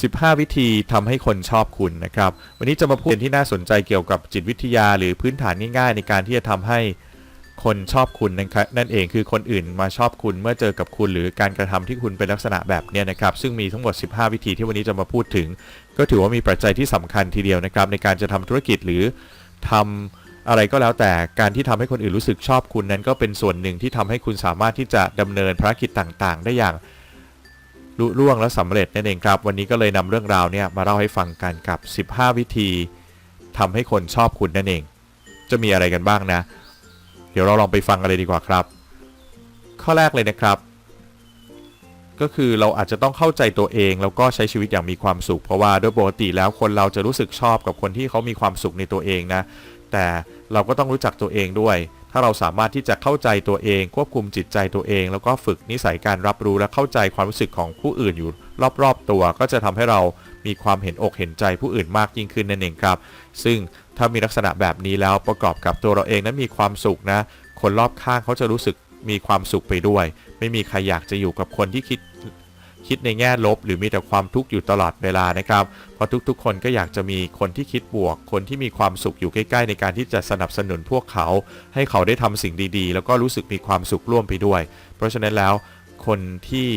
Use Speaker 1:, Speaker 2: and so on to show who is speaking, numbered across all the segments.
Speaker 1: 15 วิธีทำให้คนชอบคุณนะครับ วันนี้จะมาพูดที่น่าสนใจเกี่ยวกับจิตวิทยา หรือพื้นฐานง่ายๆ ในการที่จะทำให้คนชอบคุณนะครับนั่นเองคือคนอื่นมาชอบคุณเมื่อเจอกับคุณ หรือการกระทำที่คุณเป็นลักษณะแบบเนี้ยนะครับ ซึ่งมีทั้งหมด 15 วิธีที่วันนี้จะมาพูดถึง ก็ถือว่ามีปัจจัยที่สำคัญทีเดียวนะครับ ในการจะทำธุรกิจหรือทำอะไรก็แล้วแต่การที่ทำให้คนอื่นรู้สึกชอบคุณนั้น ก็เป็นส่วนหนึ่งที่ทำให้คุณสามารถที่จะดำเนินภารกิจต่าง ๆ ได้อย่าง ลุล่วงและสำเร็จนั่นเองครับ วันนี้ก็เลยนำเรื่องราวเนี่ยมาเล่าให้ฟังกันกับ 15 วิธีทำให้คนชอบคุณนั่นเอง จะมีอะไรกันบ้างนะ เดี๋ยวเราลองไปฟังกันเลยดีกว่าครับ ข้อแรกเลยนะครับ ก็คือเราอาจจะต้องเข้าใจตัวเองแล้วก็ใช้ชีวิตอย่างมีความสุข เพราะว่าโดยปกติแล้วคนเราจะรู้สึกชอบกับคนที่เขามีความสุขในตัวเองนะ แต่เราก็ต้องรู้จักตัวเองด้วย ถ้าเราสามารถที่จะเข้าใจตัวเอง ควบคุมจิตใจตัวเอง แล้วก็ฝึกนิสัยการรับรู้และเข้าใจความรู้สึกของผู้อื่นอยู่รอบๆตัว ก็จะทำให้เรามีความเห็นอกเห็นใจผู้อื่นมากยิ่งขึ้นนั่นเองครับ ซึ่งถ้ามีลักษณะแบบนี้แล้วประกอบกับตัวเราเองนั้นมีความสุขนะ คนรอบข้างเขาจะรู้สึกมีความสุขไปด้วย ไม่มีใครอยากจะอยู่กับคนที่คิด คิดในแง่ลบ หรือมีแต่ความทุกข์อยู่ตลอดเวลานะครับ เพราะทุกๆ คนก็อยากจะมีคนที่คิดบวก คนที่มีความสุขอยู่ใกล้ๆ ในการที่จะสนับสนุนพวกเขา ให้เขาได้ทำสิ่งดีๆ แล้วก็รู้สึกมีความสุขร่วมไปด้วย เพราะฉะนั้นแล้วคนที่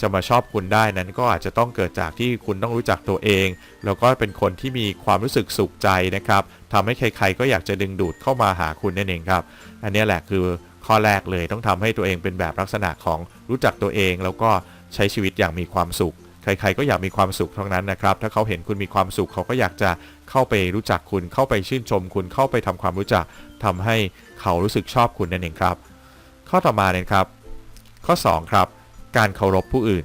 Speaker 1: จะมาชอบคุณได้นั้นก็อาจจะต้องเกิดจากที่คุณต้องรู้จักตัวเอง แล้วก็เป็นคนที่มีความรู้สึกสุขใจนะครับทำให้ใครๆก็อยากจะดึงดูดเข้ามาหาคุณนั่นเองครับ อันนี้แหละคือข้อแรกเลยต้องทำให้ตัวเองเป็นแบบลักษณะของรู้จักตัวเองแล้วก็ ใช้ชีวิตอย่างมีความสุข ใครๆก็อยากมีความสุขทั้งนั้นนะครับ ถ้าเขาเห็นคุณมีความสุขเขาก็อยากจะเข้าไปรู้จักคุณ เข้าไปชื่นชมคุณ เข้าไปทำความรู้จักทำให้เขารู้สึกชอบคุณนั่นเองครับ ข้อต่อมาเนี่ยครับ ข้อ 2 ครับ การเคารพผู้อื่น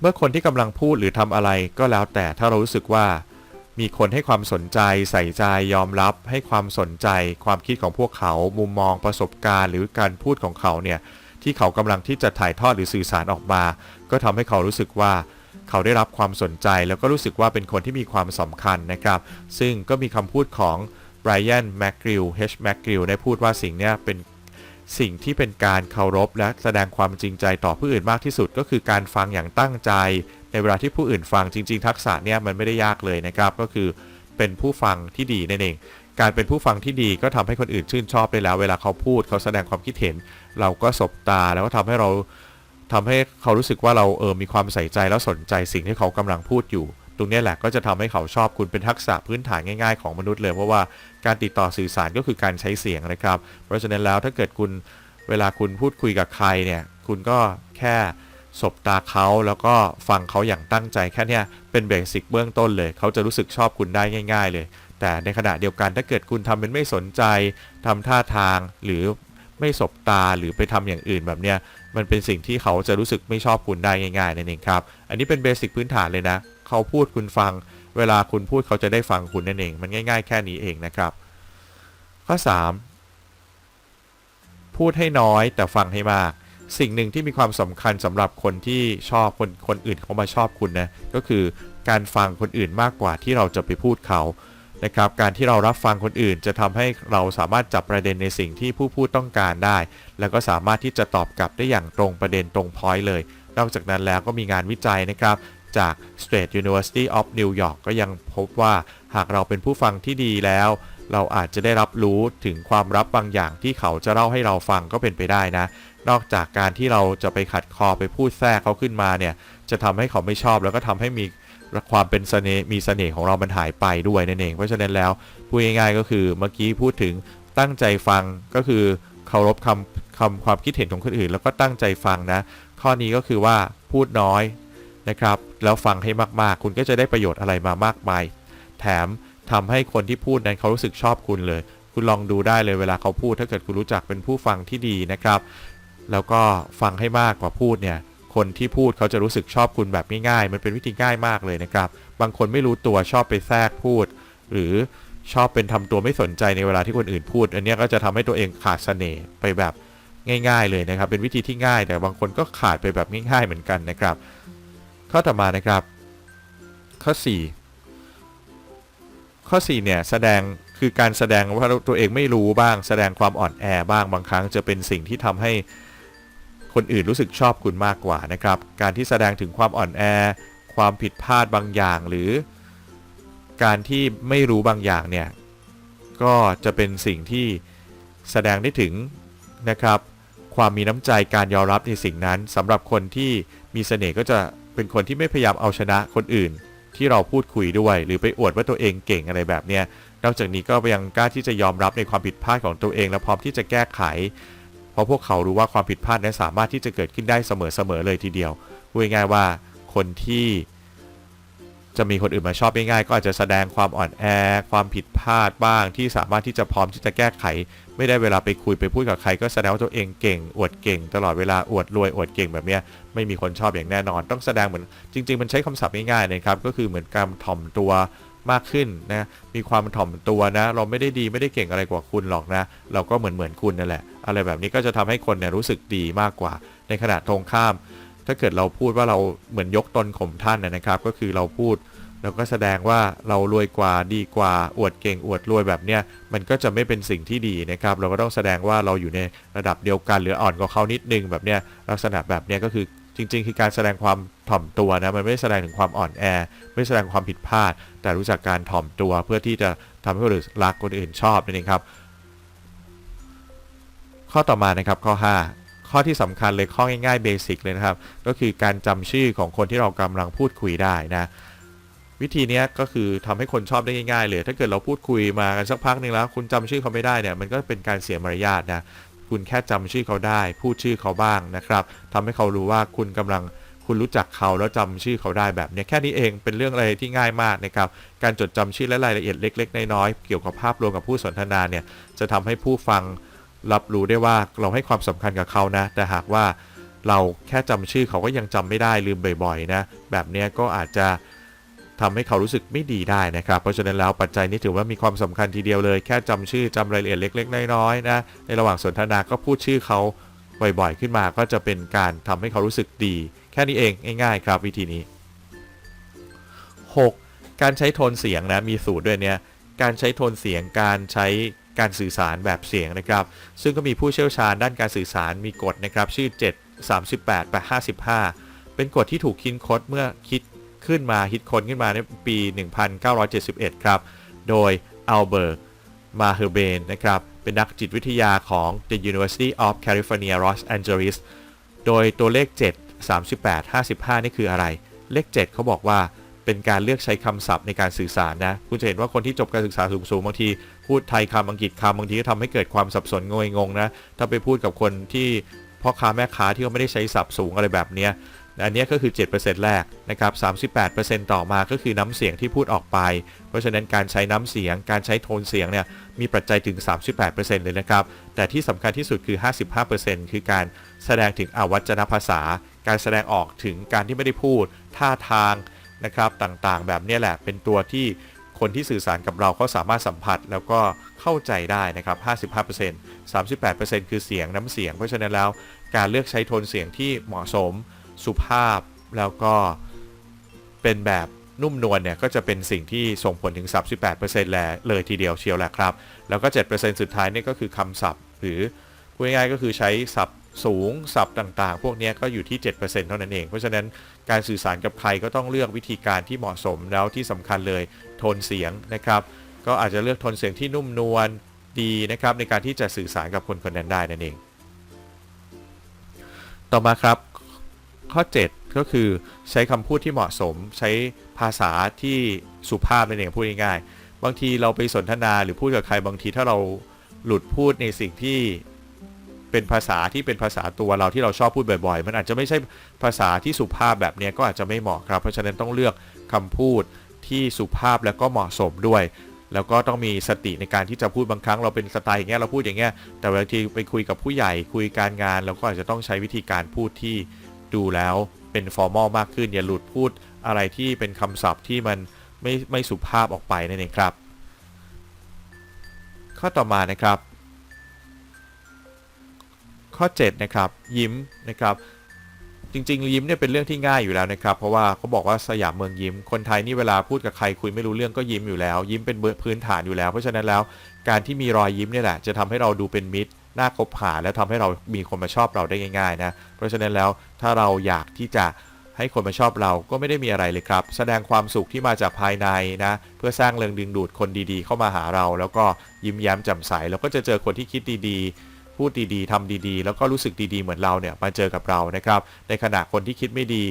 Speaker 1: เมื่อคนที่กำลังพูดหรือทำอะไรก็แล้วแต่ถ้าเรารู้สึกว่ามีคนให้ความสนใจใส่ใจยอมรับ ให้ความสนใจ ความคิดของพวกเขา มุมมองประสบการณ์ หรือการพูดของเขาเนี่ย ที่เขากำลังที่จะถ่ายทอดหรือสื่อสารออกมา ก็ทำให้เขารู้สึกว่าเขาได้รับความสนใจแล้วก็รู้สึกว่าเป็นคนที่มีความสำคัญนะครับ ซึ่งก็มีคำพูดของ Brian McGill H. McGill ได้พูดว่าสิ่งนี้เป็นสิ่งที่เป็นการเคารพและแสดงความจริงใจต่อผู้อื่นมากที่สุด ก็คือการฟังอย่างตั้งใจ ในเวลาที่ผู้อื่นฟังจริง ๆ ทักษะเนี่ยมันไม่ได้ยากเลยนะครับ ก็คือเป็นผู้ฟังที่ดีนั่นเอง การเป็นผู้ฟังที่ดีก็ทำให้คนอื่นชื่นชอบได้แล้ว เวลาเขาพูดเขาแสดงความคิดเห็น เราก็สบตาแล้วก็ทำให้เราทำให้เขารู้สึกว่าเราเออมีความใส่ใจแล้วสนใจสิ่งที่เขากำลังพูดอยู่ ตรงนี้แหละก็จะทำให้เขาชอบคุณเป็นทักษะพื้นฐานง่ายๆของมนุษย์เลยเพราะว่าการติดต่อสื่อสารก็คือการใช้เสียงนะครับ เพราะฉะนั้นแล้วถ้าเกิดคุณเวลาคุณพูดคุยกับใครเนี่ย คุณก็แค่สบตาเขาแล้วก็ฟังเขาอย่างตั้งใจแค่นี้เป็นเบสิกเบื้องต้นเลย เขาจะรู้สึกชอบคุณได้ง่าย ๆ เลย แต่ในขณะเดียวกันถ้าเกิดคุณทำเป็นไม่สนใจทำท่าทางหรือ ไม่สบตาหรือไปทำอย่างอื่นแบบเนี้ยมันเป็นสิ่งที่เขาจะรู้สึกไม่ชอบคุณได้ง่ายๆนั่นเองครับ อันนี้เป็นเบสิกพื้นฐานเลยนะ เขาพูดคุณฟัง เวลาคุณพูดเขาจะได้ฟังคุณนั่นเอง มันง่าย ๆ แค่นี้เองนะครับ ข้อ 3 พูดให้น้อยแต่ฟังให้มาก สิ่งหนึ่งที่มีความสำคัญสำหรับคนที่ชอบคนคนอื่นเขามาชอบคุณนะก็คือการฟังคนอื่นมากกว่าที่เราจะไปพูดเขา นะครับการที่เรารับฟังคนอื่น จะทำให้เราสามารถจับประเด็นในสิ่งที่ผู้พูดต้องการได้ แล้วก็สามารถที่จะตอบกลับได้อย่างตรงประเด็นตรงพอยต์เลย นอกจากนั้นแล้วก็มีงานวิจัยนะครับจาก State University of New York ก็ยังพบว่าหากเราเป็นผู้ฟังที่ดีแล้ว เราอาจจะได้รับรู้ถึงความลับบางอย่างที่เขาจะเล่าให้เราฟังก็เป็นไปได้นะ นอกจากการที่เราจะไปขัดคอไปพูดแทรกเขาขึ้นมาเนี่ย จะทำให้เขาไม่ชอบแล้วก็ทำให้มี ความเป็นเสน่ห์มีเสน่ห์ของเรามันหายไปด้วยนั่นเอง เพราะฉะนั้นแล้วพูดง่ายๆก็คือเมื่อกี้พูดถึงตั้งใจฟังก็คือเคารพคำคำความคิดเห็นของคนอื่น แล้วก็ตั้งใจฟังนะ ข้อนี้ก็คือว่าพูดน้อยนะครับแล้วฟังให้มากๆ คุณก็จะได้ประโยชน์อะไรมามากมาย แถมทำให้คนที่พูดนั้นเขารู้สึกชอบคุณเลย คุณลองดูได้เลยเวลาเขาพูด ถ้าเกิดคุณรู้จักเป็นผู้ฟังที่ดีนะครับ แล้วก็ฟังให้มากกว่าพูดเนี่ย คนที่พูดเขาจะรู้สึกชอบคุณแบบง่ายๆ มันเป็นวิธีง่ายมากเลยนะครับ บางคนไม่รู้ตัวชอบไปแทรกพูด หรือชอบเป็นทำตัวไม่สนใจในเวลาที่คนอื่นพูด อันนี้ก็จะทำให้ตัวเองขาดเสน่ห์ไปแบบง่าย ๆ เลยนะครับ เป็นวิธีที่ง่าย แต่บางคนก็ขาดไปแบบง่ายๆเหมือนกันนะครับ ข้อต่อมานะครับ ข้อ 4 ข้อ4เนี่ยแสดงคือการแสดงว่าตัวเองไม่รู้บ้าง แสดงความอ่อนแอบ้างบางครั้งจะเป็นสิ่งที่ทำให้ คนอื่นรู้สึกชอบคุณมากกว่านะครับ การที่แสดงถึงความอ่อนแอ ความผิดพลาดบางอย่างหรือ การที่ไม่รู้บางอย่างเนี่ย ก็จะเป็นสิ่งที่แสดงได้ถึงนะครับ ความมีน้ำใจการยอมรับในสิ่งนั้นสำหรับคนที่มีเสน่ห์ก็จะเป็นคนที่ไม่พยายามเอาชนะคนอื่น ที่เราพูดคุยด้วย หรือไปอวดว่าตัวเองเก่งอะไรแบบเนี้ยนอกจากนี้ก็ยังกล้าที่จะยอมรับในความผิดพลาดของตัวเอง และพร้อมที่จะแก้ไข เพราะพวกเขารู้ว่าความผิดพลาดนั้นสามารถที่จะเกิดขึ้นได้เสมอๆเลยทีเดียวพูดง่ายๆว่าคนที่จะมีคนอื่นมาชอบง่ายๆก็อาจจะแสดงความอ่อนแอ ความผิดพลาดบ้างที่สามารถที่จะพร้อมที่จะแก้ไข ไม่ได้เวลาไปคุยไปพูดกับใคร ก็แสดงว่าตัวเองเก่ง อวดเก่ง ตลอดเวลาอวดรวยอวดเก่งแบบเนี้ยไม่มีคนชอบอย่างแน่นอน ต้องแสดงเหมือนจริง ๆ มันใช้คำศัพท์ง่ายๆนะครับก็คือเหมือนการถ่อมตัว มากขึ้นนะ มีความถ่อมตัวนะ เราไม่ได้ดีไม่ได้เก่งอะไรกว่าคุณหรอกนะ เราก็เหมือนเหมือนคุณนั่นแหละ อะไรแบบนี้ก็จะทำให้คนเนี่ยรู้สึกดีมากกว่า ในขณะตรงข้าม ถ้าเกิดเราพูดว่าเราเหมือนยกตนข่มท่านนะนะครับ ก็คือเราพูดเราก็แสดงว่าเรารวยกว่าดีกว่าอวดเก่งอวดรวยแบบเนี้ยมันก็จะไม่เป็นสิ่งที่ดีนะครับ เราก็ต้องแสดงว่าเราอยู่ในระดับเดียวกันหรืออ่อนกว่าเขานิดนึงแบบเนี้ยลักษณะแบบเนี้ยก็คือ จริง ๆ คือการแสดงความถ่อมตัวนะมันไม่ได้แสดงถึงความอ่อนแอ ไม่แสดงความผิดพลาด แต่รู้จักการถ่อมตัวเพื่อที่จะทำให้คนอื่นรักคนอื่นชอบนั่นเองครับ ข้อต่อมานะครับข้อ 5 ข้อที่สำคัญเลยข้อง่ายๆเบสิกเลยนะครับ ก็คือการจำชื่อของคนที่เรากำลังพูดคุยได้นะวิธีนี้ก็คือทำให้คนชอบได้ง่ายๆเลย ถ้าเกิดเราพูดคุยมากันสักพักหนึ่งแล้ว คุณจำชื่อเขาไม่ได้เนี่ย มันก็เป็นการเสียมารยาทนะ คุณแค่จำชื่อเขาได้ พูดชื่อเขาบ้างนะครับทำให้เขารู้ว่าคุณกำลังคุณรู้จักเขาแล้วจำชื่อเขาได้แบบนี้แค่นี้เองเป็นเรื่องอะไรที่ง่ายมากนะครับ การจดจำชื่อและรายละเอียดเล็ก ๆ น้อยๆเกี่ยวกับภาพรวมกับผู้สนทนาเนี่ยจะทำให้ผู้ฟังรับรู้ได้ว่าเราให้ความสำคัญกับเขานะ แต่หากว่าเราแค่จำชื่อเขาก็ยังจำไม่ได้ลืมบ่อยๆนะ แบบนี้ก็อาจจะ ทำให้เขารู้สึกไม่ดีได้นะครับ เพราะฉะนั้นแล้วปัจจัยนี้ถือว่ามีความสำคัญทีเดียวเลย แค่จำชื่อจำรายละเอียดเล็ก ๆ น้อยๆนะในระหว่างสนทนาก็พูดชื่อเขาบ่อยๆ ขึ้นมาก็จะเป็นการทำให้เขารู้สึกดี แค่นี้เองง่ายๆ ครับวิธีนี้ 6. การใช้โทนเสียงนะมีสูตรด้วยเนี่ยการใช้โทนเสียงการใช้การสื่อสารแบบเสียงนะครับ ซึ่งก็มีผู้เชี่ยวชาญด้านการสื่อสารมีกฎนะครับ ชื่อ 7 38 8 55 เป็นกฎที่ถูกคิดค้นเมื่อคิด ขึ้นมาฮิตค้นขึ้นมาในปี 1971 ครับ โดยอัลเบิร์ตมาเฮอร์เบนนะครับ เป็นนักจิตวิทยาของ The University of California Los Angeles โดยตัวเลข 7 38 55 นี่คืออะไร เลข 7 เขาบอกว่าเป็นการเลือกใช้คำศัพท์ในการสื่อสารนะ คุณจะเห็นว่าคนที่จบการศึกษาสูงๆบางทีพูดไทยคำอังกฤษคำบางทีก็ทำให้เกิดความสับสนงงงงนะ ถ้าไปพูดกับคนที่พ่อค้าแม่ค้าที่เขาไม่ได้ใช้ศัพท์สูงอะไรแบบเนี้ย อันนี้ก็คือ 7%แรกนะครับ38%ต่อมาก็คือน้ำเสียงที่พูดออกไป เพราะฉะนั้นการใช้น้ำเสียง การใช้โทนเสียงเนี่ยมีปัจจัยถึง 38%เลยนะครับ แต่ที่สำคัญที่สุดคือ 55%คือการแสดงถึงอวัจนภาษา การแสดงออกถึงการที่ไม่ได้พูด ท่าทางนะครับต่างๆ แบบนี้แหละเป็นตัวที่คนที่สื่อสารกับเราเขาสามารถสัมผัสแล้วก็เข้าใจได้นะครับ 55% 38%คือเสียงน้ำเสียง เพราะฉะนั้นแล้วการเลือกใช้โทนเสียงที่เหมาะสม สุภาพแล้วก็เป็นแบบนุ่มนวลเนี่ยก็จะเป็นสิ่งที่ส่งผลถึง 38%แลเลยทีเดียวเชียวแหละครับ แล้วก็ 7%สุดท้ายนี่ก็คือคำศัพท์ หรือพูดง่ายๆก็คือใช้ศัพท์สูงศัพท์ต่างๆ พวกนี้ก็อยู่ที่ 7%เท่านั้นเอง เพราะฉะนั้นการสื่อสารกับใครก็ต้องเลือกวิธีการที่เหมาะสมแล้วที่สำคัญเลยโทนเสียงนะครับ ก็อาจจะเลือกโทนเสียงที่นุ่มนวลดีนะครับในการที่จะสื่อสารกับคนคนนั้นได้นั่นเอง ต่อมาครับ ข้อ 7 ก็คือใช้คำพูดที่เหมาะสม ใช้ภาษาที่สุภาพนั่นเองพูดง่ายๆบางทีเราไปสนทนาหรือพูดกับใครบางทีถ้าเราหลุดพูดในสิ่งที่เป็นภาษาที่เป็นภาษาตัวเราที่เราชอบพูดบ่อยๆ มันอาจจะไม่ใช่ภาษาที่สุภาพแบบนี้ก็อาจจะไม่เหมาะครับ เพราะฉะนั้นต้องเลือกคำพูดที่สุภาพแล้วก็เหมาะสมด้วย แล้วก็ต้องมีสติในการที่จะพูดบางครั้งเราเป็นสไตล์อย่างเงี้ยเราพูดอย่างเงี้ยแต่บางทีไปคุยกับผู้ใหญ่คุยการงานเราก็อาจจะต้องใช้วิธีการพูดที่ ดูแล้วเป็นฟอร์มอลมากขึ้น อย่าหลุดพูดอะไรที่เป็นคำศัพท์ที่มันไม่ไม่สุภาพออกไปนั่นเองครับ ข้อต่อมานะครับ ข้อ 7 นะครับ ยิ้มนะครับจริงๆยิ้มเนี่ยเป็นเรื่องที่ง่ายอยู่แล้วนะครับ เพราะว่าเขาบอกว่าสยามเมืองยิ้ม คนไทยนี่เวลาพูดกับใครคุยไม่รู้เรื่องก็ยิ้มอยู่แล้ว ยิ้มเป็นพื้นฐานอยู่แล้ว เพราะฉะนั้นแล้วการที่มีรอยยิ้มเนี่ยแหละจะทำให้เราดูเป็นมิตร น่าคบหาและทำให้เรามีคนมาชอบเราได้ง่ายๆนะเพราะฉะนั้นแล้วถ้าเราอยากที่จะให้คนมาชอบเราก็ไม่ได้มีอะไรเลยครับ แสดงความสุขที่มาจากภายในนะ เพื่อสร้างแรงดึงดูดคนดีๆ เข้ามาหาเรา แล้วก็ยิ้มแย้มแจ่มใสแล้วก็จะเจอคนที่คิดดีๆ พูดดีๆทำดีๆ แล้วก็รู้สึกดีๆ เหมือนเราเนี่ยมาเจอกับเรานะครับ ในขณะคนที่คิดไม่ดี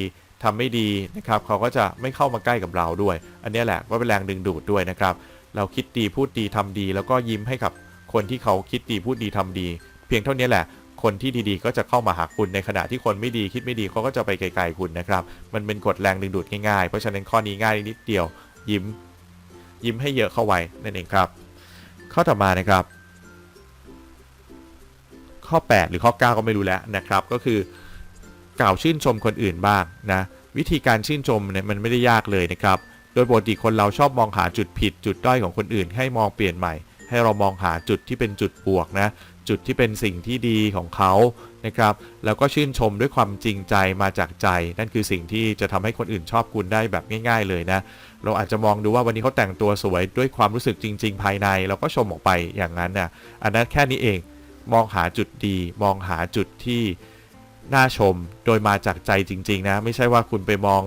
Speaker 1: ทำไม่ดีนะครับ เขาก็จะไม่เข้ามาใกล้กับเราด้วย อันนี้แหละก็เป็นแรงดึงดูดด้วยนะครับ เราคิดดีพูดดีทำดี แล้วก็ยิ้มให้กับ คนที่เขาคิดดีพูดดีทำดี เพียงเท่านี้แหละ คนที่ดีๆ ก็จะเข้ามาหาคุณในขณะที่คนไม่ดีคิดไม่ดีเขาก็จะไปไกลๆคุณนะครับ มันเป็นกฎแรงดึงดูดง่ายๆ เพราะฉะนั้นข้อนี้ง่ายนิดเดียว ยิ้ม ยิ้มให้เยอะเข้าไว้นั่นเองครับ ข้อต่อมานะครับ ข้อ 8 หรือข้อ 9 ก็ไม่รู้แล้วนะครับ ก็คือกล่าวชื่นชมคนอื่นบ้างนะวิธีการชื่นชมเนี่ยมันไม่ได้ยากเลยนะครับ โดยปกติคนเราชอบมองหาจุดผิดจุดด้อยของคนอื่นให้มองเปลี่ยนใหม่ ให้เรามองหาจุดที่เป็นจุดบวกนะจุดที่เป็นสิ่งที่ดีของเขานะครับ แล้วก็ชื่นชมด้วยความจริงใจมาจากใจ นั่นคือสิ่งที่จะทำให้คนอื่นชอบคุณได้แบบง่าย ๆ เลยนะ เราอาจจะมองดูว่าวันนี้เขาแต่งตัวสวยด้วยความรู้สึกจริง ๆ ภายใน เราก็ชมออกไปอย่างนั้นน่ะอันนั้นแค่นี้เอง มองหาจุดดี มองหาจุดที่น่าชม โดยมาจากใจจริง ๆ นะ ไม่ใช่ว่าคุณไปมอง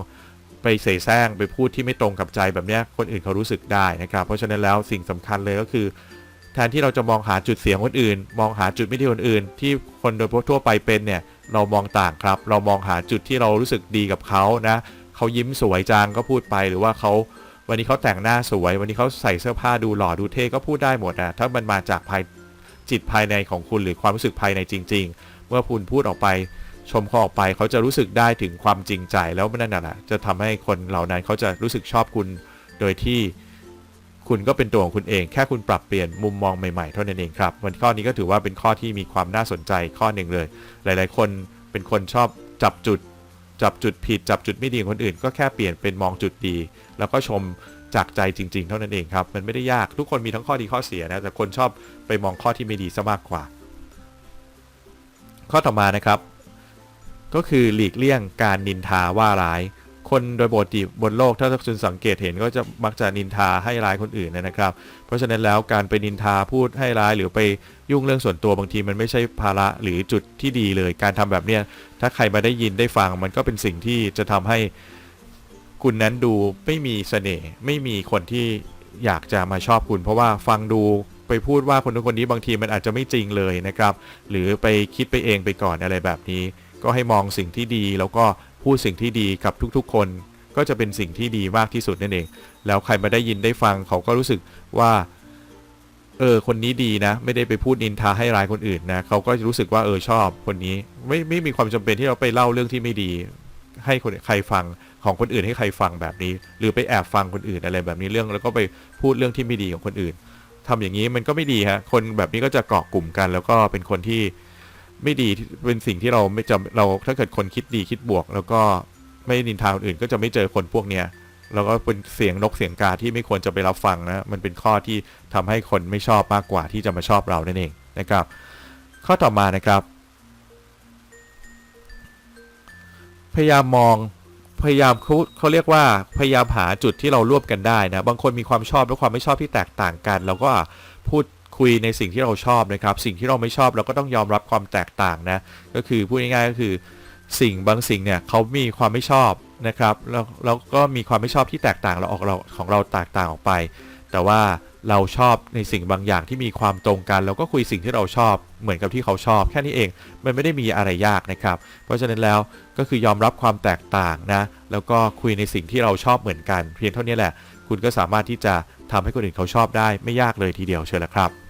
Speaker 1: ไปเสแสร้งไปพูดที่ไม่ตรงกับใจแบบนี้คนอื่นเขารู้สึกได้นะครับ เพราะฉะนั้นแล้วสิ่งสำคัญเลยก็คือ แทนที่เราจะมองหาจุดเสียงคนอื่น มองหาจุดไม่ดีคนอื่น ที่คนโดยทั่วไปเป็นเนี่ยเรามองต่างครับ เรามองหาจุดที่เรารู้สึกดีกับเขานะเขายิ้มสวยจังก็พูดไปหรือว่าเขาวันนี้เขาแต่งหน้าสวย วันนี้เขาใส่เสื้อผ้าดูหล่อดูเท่ก็พูดได้หมดนะถ้ามันมาจากภายจิตภายในของคุณหรือความรู้สึกภายในจริง ๆ เมื่อคุณพูดออกไป ชมเขาออกไปเขาจะรู้สึกได้ถึงความจริงใจแล้วนั่นแหละจะทำให้คนเหล่านั้นเขาจะรู้สึกชอบคุณโดยที่ คุณก็เป็นตัวของคุณเอง แค่คุณปรับเปลี่ยนมุมมองใหม่ๆเท่านั้นเองครับวันข้อนี้ก็ถือว่าเป็นข้อที่มีความน่าสนใจข้อหนึ่งเลย หลายๆ คนเป็นคนชอบจับจุด จับจุดผิด จับจุดไม่ดีของคนอื่น ก็แค่เปลี่ยนเป็นมองจุดดี แล้วก็ชมจากใจจริง ๆ เท่านั้นเองครับ มันไม่ได้ยากทุกคนมีทั้งข้อดีข้อเสียนะแต่คนชอบไปมองข้อที่ไม่ดีซะมากกว่า ข้อต่อมานะครับ ก็คือหลีกเลี่ยงการนินทาว่าร้าย คนโดยปกติบนโลกถ้าคุณสังเกตเห็นก็จะมักจะนินทาให้ร้ายคนอื่นนะครับ เพราะฉะนั้นแล้วการไปนินทาพูดให้ร้ายหรือไปยุ่งเรื่องส่วนตัวบางทีมันไม่ใช่ภาระหรือจุดที่ดีเลย การทำแบบเนี้ยถ้าใครมาได้ยินได้ฟังมันก็เป็นสิ่งที่จะทำให้คุณนั้นดูไม่มีเสน่ห์ไม่มีคนที่อยากจะมาชอบคุณ เพราะว่าฟังดูไปพูดว่าคนนู้นคนนี้บางทีมันอาจจะไม่จริงเลยนะครับ หรือไปคิดไปเองไปก่อนอะไรแบบนี้ ก็ให้มองสิ่งที่ดีแล้วก็ พูดสิ่งที่ดีกับทุกๆ คน ก็จะเป็นสิ่งที่ดีมากที่สุดนั่นเอง แล้วใครมาได้ยินได้ฟังเขาก็รู้สึกว่า เออ คนนี้ดีนะ ไม่ได้ไปพูดนินทาให้ร้ายคนอื่นนะ เขาก็รู้สึกว่าเออชอบคนนี้ ไม่ไม่มีความจำเป็นที่เราไปเล่าเรื่องที่ไม่ดี ให้คนใครฟังของคนอื่นให้ใครฟังแบบนี้ หรือไปแอบฟังคนอื่นอะไรแบบนี้เรื่องแล้วก็ไปพูดเรื่องที่ไม่ดีของคนอื่นทำอย่างนี้มันก็ไม่ดีฮะ คนแบบนี้ก็จะเกาะกลุ่มกัน แล้วก็เป็นคนที่ ไม่ดีเป็นสิ่งที่เราไม่จำเราถ้าเกิดคนคิดดีคิดบวก แล้วก็ไม่นินทาคนอื่นก็จะไม่เจอคนพวกเนี้ยแล้วก็เป็นเสียงนกเสียงกาที่ไม่ควรจะไปรับฟังนะมันเป็นข้อที่ทำให้คนไม่ชอบมากกว่าที่จะมาชอบเรานั่นเองนะครับ ข้อต่อมานะครับ พยายามมองพยายามเขาเขาเรียกว่าพยายามหาจุดที่เราร่วมกันได้นะบางคนมีความชอบและความไม่ชอบที่แตกต่างกัน เราก็พูด คุยในสิ่งที่เราชอบนะครับ สิ่งที่เราไม่ชอบเราก็ต้องยอมรับความแตกต่างนะก็คือพูดง่ายๆก็คือสิ่งบางสิ่งเนี่ยเขามีความไม่ชอบนะครับแล้วเราก็มีความไม่ชอบที่แตกต่างเราออกเราของเราแตกต่างออกไป แต่ว่าเราชอบในสิ่งบางอย่างที่มีความตรงกัน เราก็คุยสิ่งที่เราชอบเหมือนกับที่เขาชอบ แค่นี้เองมันไม่ได้มีอะไรยากนะครับ เพราะฉะนั้นแล้วก็คือยอมรับความแตกต่างนะแล้วก็คุยในสิ่งที่เราชอบเหมือนกัน เพียงเท่านี้แหละ คุณก็สามารถที่จะทำให้คนอื่นเขาชอบได้ไม่ยากเลยทีเดียวเชิญละครับ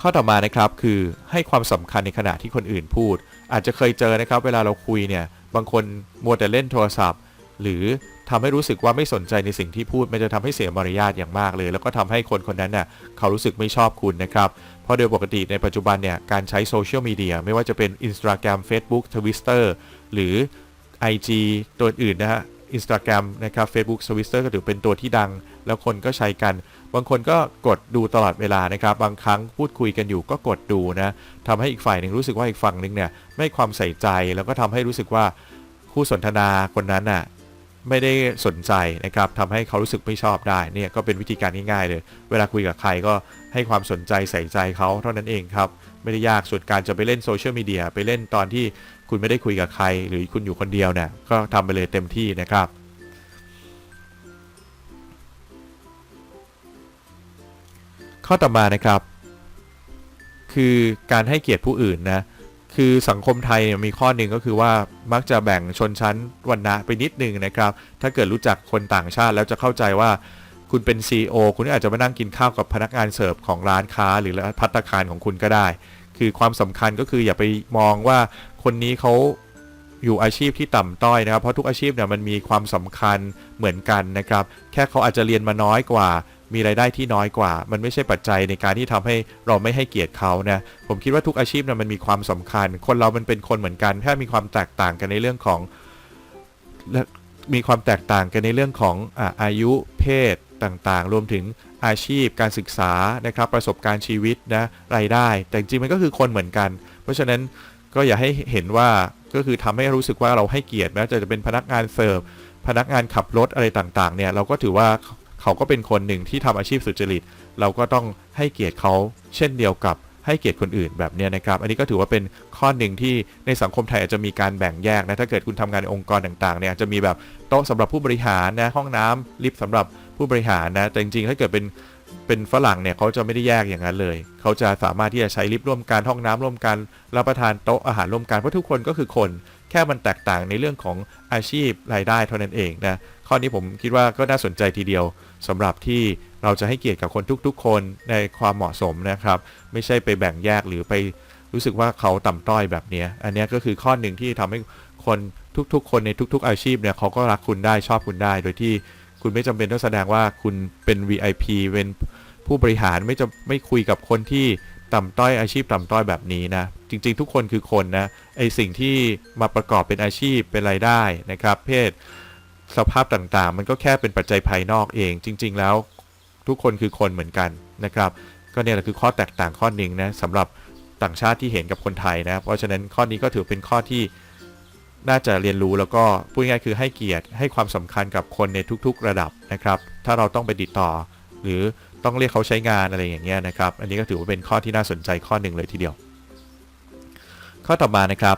Speaker 1: ข้อต่อมานะครับคือให้ความสำคัญในขณะที่คนอื่นพูด อาจจะเคยเจอนะครับ เวลาเราคุยเนี่ยบางคนมัวแต่เล่นโทรศัพท์ หรือทำให้รู้สึกว่าไม่สนใจในสิ่งที่พูด มันจะทำให้เสียมารยาทอย่างมากเลย แล้วก็ทำให้คนคนนั้นน่ะเขารู้สึกไม่ชอบคุณนะครับ เพราะโดยปกติในปัจจุบันเนี่ยการใช้โซเชียลมีเดียไม่ว่าจะเป็น Instagram Facebook Twitter หรือ IG ตัวอื่นนะฮะ Instagram นะครับ Facebook Twitter ก็ถือเป็นตัวที่ดัง แล้วคนก็ใช้กัน บางคนก็กดดูตลอดเวลานะครับ บางครั้งพูดคุยกันอยู่ก็กดดูนะทำให้อีกฝ่ายหนึ่งรู้สึกว่าอีกฝั่งหนึ่งเนี่ยไม่ความใส่ใจแล้วก็ทำให้รู้สึกว่าคู่สนทนาคนนั้นน่ะไม่ได้สนใจนะครับทำให้เขารู้สึกไม่ชอบได้เนี่ยก็เป็นวิธีการง่ายๆเลย เวลาคุยกับใครก็ให้ความสนใจใส่ใจเขาเท่านั้นเองครับ ไม่ได้ยากส่วนการจะไปเล่นโซเชียลมีเดียไปเล่นตอนที่คุณไม่ได้คุยกับใคร หรือคุณอยู่คนเดียวเนี่ยก็ทำไปเลยเต็มที่นะครับ ข้อต่อมานะครับ คือการให้เกียรติผู้อื่นนะคือสังคมไทยมีข้อหนึ่งก็คือว่ามักจะแบ่งชนชั้นวรรณะไปนิดนึงนะครับ ถ้าเกิดรู้จักคนต่างชาติแล้วจะเข้าใจว่าคุณเป็น CEO คุณอาจจะมานั่งกินข้าวกับพนักงานเสิร์ฟของร้านค้าหรือพัตตาคารของคุณก็ได้ คือความสำคัญก็คืออย่าไปมองว่าคนนี้เขาอยู่อาชีพที่ต่ำต้อยนะครับ เพราะทุกอาชีพเนี่ยมันมีความสำคัญเหมือนกันนะครับ แค่เขาอาจจะเรียนมาน้อยกว่า มีรายได้ที่น้อยกว่า มันไม่ใช่ปัจจัยในการที่ทำให้เราไม่ให้เกียรติเขานะผมคิดว่าทุกอาชีพนี่มันมีความสำคัญ คนเรามันเป็นคนเหมือนกันแค่มีความแตกต่างกันในเรื่องของมีความแตกต่างกันในเรื่องของอาอายุเพศต่างๆ รวมถึงอาชีพ การศึกษานะครับ ประสบการณ์ชีวิตนะรายได้ แต่จริงมันก็คือคนเหมือนกัน เพราะฉะนั้นก็อย่าให้เห็นว่าก็คือทำให้รู้สึกว่าเราให้เกียรติแม้จะเป็นพนักงานเสิร์ฟพนักงานขับรถอะไรต่างๆเนี่ยเราก็ถือว่า เขาก็เป็นคนหนึ่งที่ทำอาชีพสุจริต เราก็ต้องให้เกียรติเขาเช่นเดียวกับให้เกียรติคนอื่นแบบนี้นะครับ อันนี้ก็ถือว่าเป็นข้อหนึ่งที่ในสังคมไทยอาจจะมีการแบ่งแยกนะ ถ้าเกิดคุณทำงานในองค์กรต่างๆเนี่ยจะมีแบบโต๊ะสำหรับผู้บริหารนะ ห้องน้ำลิฟต์สำหรับผู้บริหารนะ แต่จริงๆ ถ้าเกิดเป็นเป็นฝรั่งเนี่ยเขาจะไม่ได้แยกอย่างนั้นเลย เขาจะสามารถที่จะใช้ลิฟต์ร่วมกันห้องน้ำร่วมกันรับประทานโต๊ะอาหารร่วมกันเพราะทุกคนก็คือคน แค่มันแตกต่างในเรื่องของอาชีพรายได้เท่านั้นเองนะ ข้อนี้ผมคิดว่าก็น่าสนใจทีเดียวสำหรับที่เราจะให้เกียรติกับคนทุกๆ คนในความเหมาะสมนะครับ ไม่ใช่ไปแบ่งแยกหรือไปรู้สึกว่าเขาต่ำต้อยแบบนี้ อันนี้ก็คือข้อหนึ่งที่ทำให้คนทุกๆ คนในทุก ๆ อาชีพเนี่ยเขาก็รักคุณได้ชอบคุณได้ โดยที่คุณไม่จำเป็นต้องแสดงว่าคุณเป็น VIP เป็นผู้บริหารไม่จะไม่คุยกับคนที่ต่ำต้อยอาชีพต่ำต้อยแบบนี้นะ จริงๆ ทุกคนคือคนนะไอสิ่งที่มาประกอบเป็นอาชีพเป็นรายได้นะครับ เพศ สภาพต่างๆ มันก็แค่เป็นปัจจัยภายนอกเอง จริง ๆ แล้วทุกคนคือคนเหมือนกันนะครับ ก็เนี่ยแหละคือข้อแตกต่างข้อหนึ่งนะสำหรับต่างชาติที่เห็นกับคนไทยนะ เพราะฉะนั้นข้อนี้ก็ถือเป็นข้อที่น่าจะเรียนรู้แล้วก็พูดง่ายคือให้เกียรติให้ความสำคัญกับคนในทุกๆระดับนะครับ ถ้าเราต้องไปติดต่อ หรือต้องเรียกเขาใช้งานอะไรอย่างเงี้ยนะครับ อันนี้ก็ถือว่าเป็นข้อที่น่าสนใจข้อหนึ่งเลยทีเดียว ข้อต่อมานะครับ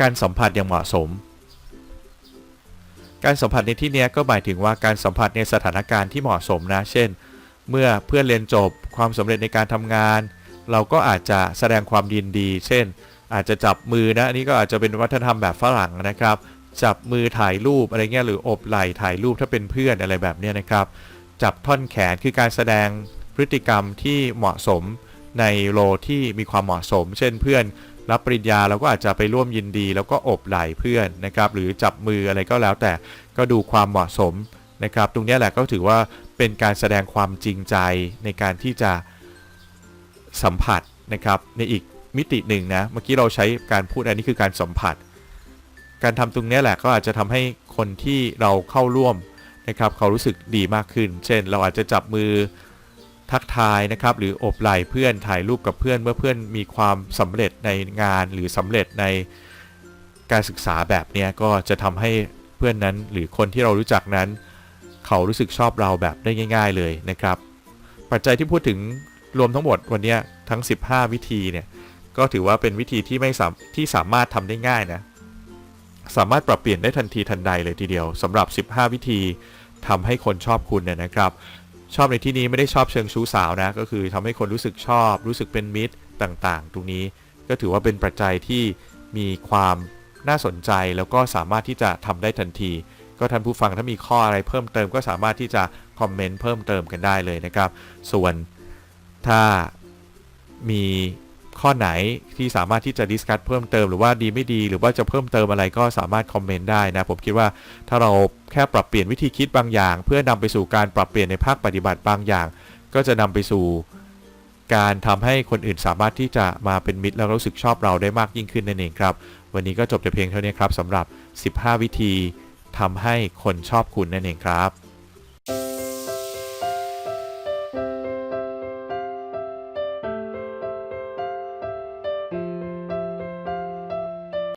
Speaker 1: การสัมผัสอย่างเหมาะสม การสัมผัสในที่นี้ก็หมายถึงว่าการสัมผัสในสถานการณ์ที่เหมาะสมนะ เช่น เมื่อเพื่อนเรียนจบความสำเร็จในการทำงาน เราก็อาจจะแสดงความยินดี เช่น อาจจะจับมือนะอันนี้ก็อาจจะเป็นวัฒนธรรมแบบฝรั่งนะครับ จับมือถ่ายรูปอะไรเงี้ยหรืออบไหล่ถ่ายรูปถ้าเป็นเพื่อนอะไรแบบเนี้ยนะครับ จับท่อนแขนคือการแสดงพฤติกรรมที่เหมาะสมในโลที่มีความเหมาะสม เช่นเพื่อน รับปริญญาเราก็อาจจะไปร่วมยินดี แล้วก็อบไหล่เพื่อนนะครับ หรือจับมืออะไรก็แล้วแต่ก็ดูความเหมาะสมนะครับ ตรงนี้แหละก็ถือว่าเป็นการแสดงความจริงใจในการที่จะสัมผัสนะครับ ในอีกมิติหนึ่งนะ เมื่อกี้เราใช้การพูดอันนี้คือการสัมผัส การทำตรงนี้แหละก็อาจจะทำให้คนที่เราเข้าร่วมนะครับเขารู้สึกดีมากขึ้น เช่น เราอาจจะจับมือ ทักทายนะครับหรืออบไหล่เพื่อนถ่ายรูปกับเพื่อนเมื่อเพื่อนมีความสำเร็จในงานหรือสำเร็จในการศึกษาแบบนี้ก็จะทำให้เพื่อนนั้นหรือคนที่เรารู้จักนั้น เขารู้สึกชอบเราแบบได้ง่าย ๆเลยนะครับ ปัจจัยที่พูดถึงรวมทั้งหมดวันนี้ทั้ง 15 วิธีเนี่ยก็ถือว่าเป็นวิธีที่ไม่สามที่สามารถทำได้ง่ายนะสามารถปรับเปลี่ยนได้ทันทีทันใดเลยทีเดียวสำหรับ 15 วิธีทำให้คนชอบคุณเนี่ยนะครับ ชอบในที่นี้ไม่ได้ชอบเชิงชู้สาวนะ ก็คือทำให้คนรู้สึกชอบ รู้สึกเป็นมิตรต่างๆ ตรงนี้ก็ถือว่าเป็นปัจจัยที่มีความน่าสนใจแล้วก็สามารถที่จะทำได้ทันที ก็ท่านผู้ฟังถ้ามีข้ออะไรเพิ่มเติมก็สามารถที่จะคอมเมนต์เพิ่มเติมกันได้เลยนะครับ ส่วนถ้ามี ข้อไหนที่สามารถที่จะดิสคัตเพิ่มเติมหรือว่าดีไม่ดี หรือว่าจะเพิ่มเติมอะไรก็สามารถคอมเมนต์ได้นะ ผมคิดว่าถ้าเราแค่ปรับเปลี่ยนวิธีคิดบางอย่าง เพื่อนำไปสู่การปรับเปลี่ยนในภาคปฏิบัติบางอย่าง ก็จะนำไปสู่การทำให้คนอื่นสามารถที่จะมาเป็นมิตรแล้วรู้สึกชอบเราได้มากยิ่งขึ้นนั่นเองครับ วันนี้ก็จบแต่เพียงเท่านี้ครับสำหรับ 15 วิธีทำให้คนชอบคุณนั่นเองครับ